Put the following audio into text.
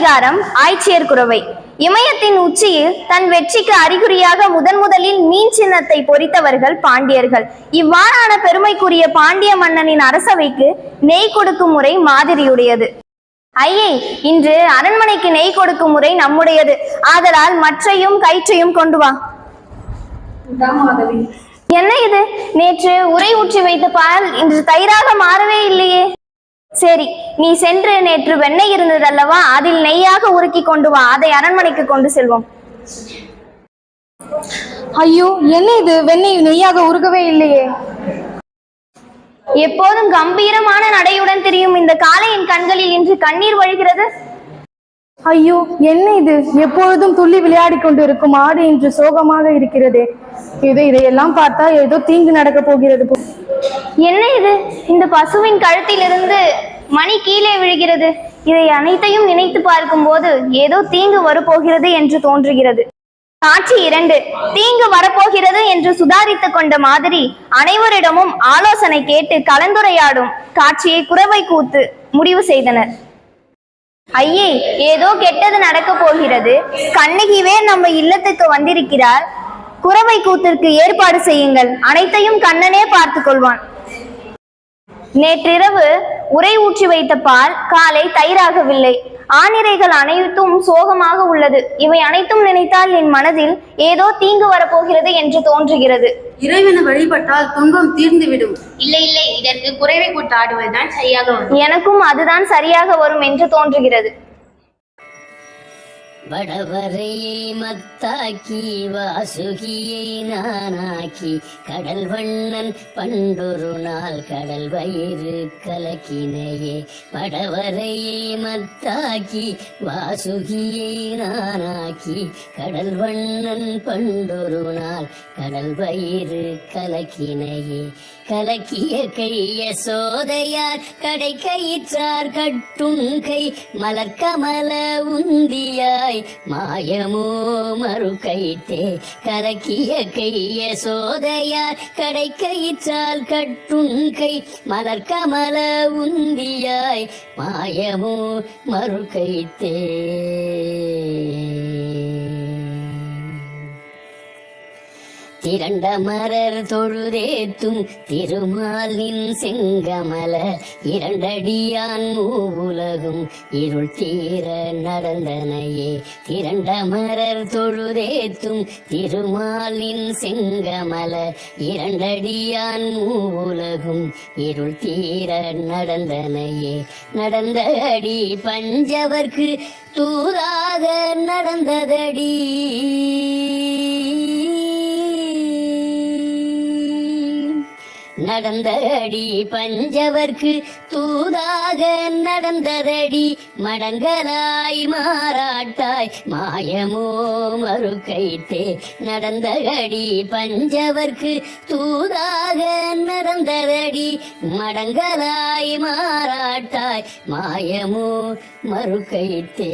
அதிகாரம் ஆய்ச்சியர் குறவை. இமயத்தின் உச்சியில் தன் வெற்றிக்கு அறிகுறியாக முதன் முதலில் மீன் சின்னத்தை பொறித்தவர்கள் பாண்டியர்கள். இவ்வாறான பெருமைக்குரிய பாண்டிய மன்னனின் அரசவைக்கு நெய் கொடுக்கும் முறை மாதிரியுடையது. ஐயே இன்று அரண்மனைக்கு நெய் கொடுக்கும் முறை நம்முடையது. ஆதலால் மற்றையும் கயிற்றையும் கொண்டு வா. என்ன இது? நேற்று உரை ஊற்றி வைத்த பால் இன்று தயிராக மாறவே இல்லையே. சரி நீ சென்று நேற்று வெண்ணெய் இருந்ததல்லவா? அதில் நெய்யாக உருக்கி கொண்டு வா. அதை அரண்மனைக்கு கொண்டு செல்வோம். ஐயோ என்ன இது? வெண்ணெய் நெய்யாக உருகவே இல்லையே. எப்போதும் கம்பீரமான நடையுடன் திரியும் இந்த காளையின் கண்களில் இன்று கண்ணீர் வழிகிறது. ஐயோ என்ன இது? எப்பொழுதும் துள்ளி விளையாடி கொண்டு இருக்கும் ஆடு இன்று சோகமாக இருக்கிறதே. இது இதையெல்லாம் பார்த்தா ஏதோ தீங்கு நடக்க போகிறது என்ன இது? இந்த பசுவின் கழுத்திலிருந்து மணி கீழே விழுகிறது. இதை அனைத்தையும் நினைத்து பார்க்கும்போது ஏதோ தீங்கு வரப்போகிறது என்று தோன்றுகிறது. காட்சி இரண்டு. தீங்கு வரப்போகிறது என்று சுதாரித்துக் கொண்ட மாதிரி அனைவரிடமும் ஆலோசனை கேட்டு கலந்துரையாடும் காட்சியை குறவை கூத்து முடிவு செய்தனர். ஐயே ஏதோ கெட்டது நடக்க போகிறது. கண்ணகிவே நம்ம இல்லத்துக்கு வந்திருக்கிறார் குறவை கூத்திற்கு ஏற்பாடு செய்யுங்கள். அனைத்தையும் கண்ணனே பார்த்துக் கொள்வான். நேற்றிரவு உரை ஊற்றி வைத்த பால் காலை தயிராகவில்லை. ஆனிரைகள் அனைத்தும் சோகமாக உள்ளது. இவை அனைத்தும் நினைத்தால் என் மனதில் ஏதோ தீங்கு வரப்போகிறது என்று தோன்றுகிறது. இறைவனை வழிபட்டால் துன்பம் தீர்ந்துவிடும். இல்லை இல்லை இதற்கு குறைவை கூட்டு ஆடுவதுதான் சரியாக வரும். எனக்கும் அதுதான் சரியாக வரும் என்று தோன்றுகிறது. வடவரையை மத்தாக்கி வாசுகியை நானாக்கி கடல் வண்ணன் பண்டொரு நாள் கடல் வயிறு கலக்கினையே. வடவரையை மத்தாக்கி வாசுகியை நானாக்கி கடல் வண்ணன் பண்டொரு நாள் கடல் வயிறு கலக்கினையே. கலக்கிய கைய சோதையார் கடை கயிற்றார் கட்டும் கை மலர்கமல உந்தியாய் மாயமோ மறு கைத்தே கரக்கிய கைய சோதையார் கடை கயிற்றால் கட்டும் கை. மலர்கமல உந்தியாய் மாயமோ மறு கைத்தே திரண்ட மரர் தொழுதேத்தும் திருமாலின் செங்கமல. இரண்டடியான் மூவுலகும் இருள் தீர நடந்தனையே. திரண்ட மரர் தொழுதேத்தும் திருமாலின் செங்கமல. இரண்டடியான் மூவுலகும் இருள் தீர நடந்தனையே. நடந்த அடி பஞ்சவர்க்கு தூராக நடந்ததடி. நடந்தடி பஞ்சவர்க்கு தூதாக நடந்ததடி மடங்கலாய் மாறாட்டாய் மாயமோ மறு கைத்தே நடந்தடி பஞ்சவர்க்கு தூதாக நடந்ததடி மடங்கலாய் மாறாட்டாய் மாயமோ மறு கைத்தே